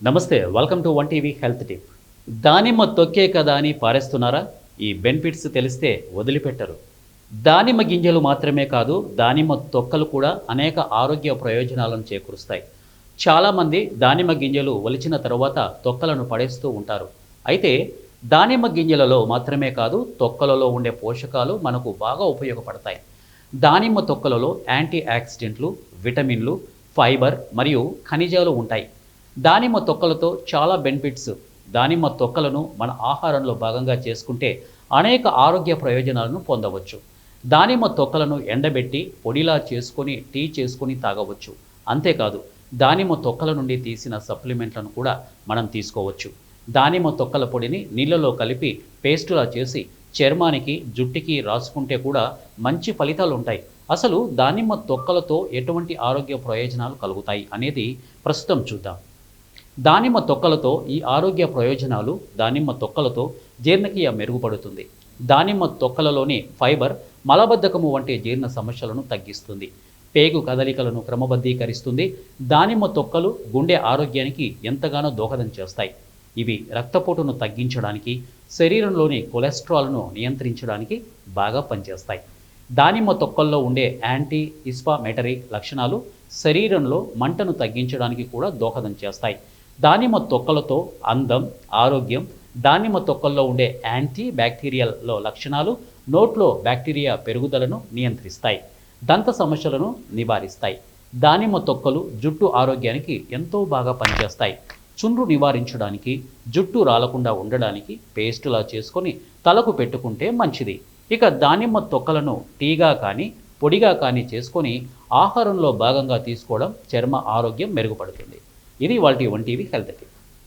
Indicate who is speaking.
Speaker 1: నమస్తే welcome to One TV health tip దానిమ్మ తొక్కే కదా అని పారేస్తున్నారా? ఈ బెనిఫిట్స్ తెలిస్తే వదిలిపెట్టరు. దానిమ్మ గింజలు మాత్రమే కాదు దానిమ్మ తొక్కలు కూడా అనేక ఆరోగ్య ప్రయోజనాలను చేకూరుస్తాయి. చాలామంది దానిమ్మ గింజలు ఒలిచిన తర్వాత తొక్కలను పడేస్తూ ఉంటారు. అయితే దానిమ్మ గింజలలో మాత్రమే కాదు తొక్కలలో ఉండే పోషకాలు మనకు బాగా ఉపయోగపడతాయి. దానిమ్మ తొక్కలలో యాంటీ ఆక్సిడెంట్లు విటమిన్లు ఫైబర్ మరియు ఖనిజాలు ఉంటాయి. దానిమ్మ తొక్కలతో చాలా బెనిఫిట్స్ దానిమ్మ తొక్కలను మన ఆహారంలో భాగంగా చేసుకుంటే అనేక ఆరోగ్య ప్రయోజనాలను పొందవచ్చు. దానిమ్మ తొక్కలను ఎండబెట్టి పొడిలా చేసుకొని టీ చేసుకొని తాగవచ్చు. అంతేకాదు దానిమ్మ తొక్కల నుండి తీసిన సప్లిమెంట్లను కూడా మనం తీసుకోవచ్చు. దానిమ్మ తొక్కల పొడిని నీళ్ళలో కలిపి పేస్టులా చేసి చర్మానికి జుట్టుకి రాసుకుంటే కూడా మంచి ఫలితాలు ఉంటాయి. అసలు దానిమ్మ తొక్కలతో ఎటువంటి ఆరోగ్య ప్రయోజనాలు కలుగుతాయి అనేది ప్రస్తుతం చూద్దాం. దానిమ్మ తొక్కలతో ఈ ఆరోగ్య ప్రయోజనాలు దానిమ్మ తొక్కలతో జీర్ణక్రియ మెరుగుపడుతుంది. దానిమ్మ తొక్కలలోని ఫైబర్ మలబద్ధకము వంటి జీర్ణ సమస్యలను తగ్గిస్తుంది. పేగు కదలికలను క్రమబద్ధీకరిస్తుంది. దానిమ్మ తొక్కలు గుండె ఆరోగ్యానికి ఎంతగానో దోహదం చేస్తాయి. ఇవి రక్తపోటును తగ్గించడానికి శరీరంలోని కొలెస్ట్రాల్ను నియంత్రించడానికి బాగా పనిచేస్తాయి. దానిమ్మ తొక్కల్లో ఉండే యాంటీ ఇస్పామెటరీ లక్షణాలు శరీరంలో మంటను తగ్గించడానికి కూడా దోహదం చేస్తాయి. దానిమ్మ తొక్కలతో అందం ఆరోగ్యం దానిమ్మ తొక్కల్లో ఉండే యాంటీ బ్యాక్టీరియల్లో లక్షణాలు నోట్లో బ్యాక్టీరియా పెరుగుదలను నియంత్రిస్తాయి దంత సమస్యలను నివారిస్తాయి. దానిమ్మ తొక్కలు జుట్టు ఆరోగ్యానికి ఎంతో బాగా పనిచేస్తాయి. చుండ్రు నివారించడానికి జుట్టు రాలకుండా ఉండడానికి పేస్టులా చేసుకొని తలకు పెట్టుకుంటే మంచిది. ఇక దానిమ్మ తొక్కలను టీగా కానీ పొడిగా కానీ చేసుకొని ఆహారంలో భాగంగా తీసుకోవడం చర్మ ఆరోగ్యం మెరుగుపడుతుంది. ఇది వాళ్ళ వన్ టీవీ హెల్త్ టిప్